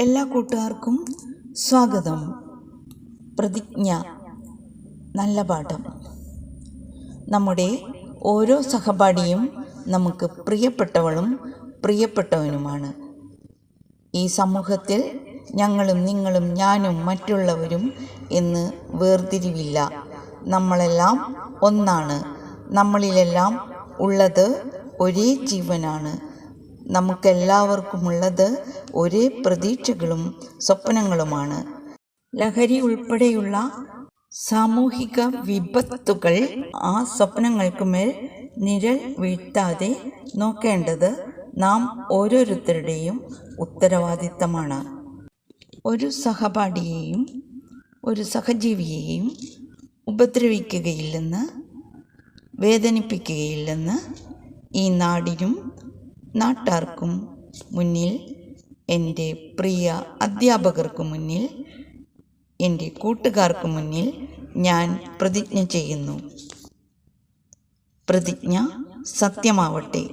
എല്ലാ കൂട്ടുകാർക്കും സ്വാഗതം. പ്രതിജ്ഞ. നല്ല പാഠം. നമ്മുടെ ഓരോ സഹപാഠിയും നമുക്ക് പ്രിയപ്പെട്ടവളും പ്രിയപ്പെട്ടവനുമാണ്. ഈ സമൂഹത്തിൽ ഞങ്ങളും നിങ്ങളും ഞാനും മറ്റുള്ളവരും എന്ന് വേർതിരിവില്ല. നമ്മളെല്ലാം ഒന്നാണ്. നമ്മളിലെല്ലാം ഉള്ളത് ഒരേ ജീവനാണ്. നമുക്കെല്ലാവർക്കുമുള്ളത് ഒരേ പ്രതീക്ഷകളും സ്വപ്നങ്ങളുമാണ്. ലഹരി ഉൾപ്പെടെയുള്ള സാമൂഹിക വിപത്തുകൾ ആ സ്വപ്നങ്ങൾക്കുമേൽ നിഴൽ വീഴ്ത്താതെ നോക്കേണ്ടത് നാം ഓരോരുത്തരുടെയും ഉത്തരവാദിത്തമാണ്. ഒരു സഹപാഠിയെയും ഒരു സഹജീവിയെയും ഉപദ്രവിക്കുകയില്ലെന്ന് വേദനിപ്പിക്കുകയില്ലെന്ന് ഈ നാടിനും നാട്ടാർക്കും മുന്നിൽ എന്റെ പ്രിയ അധ്യാപകർക്ക് മുന്നിൽ എന്റെ കൂട്ടുകാർക്ക് മുന്നിൽ ഞാൻ പ്രതിജ്ഞ ചെയ്യുന്നു. പ്രതിജ്ഞ സത്യമാവട്ടെ.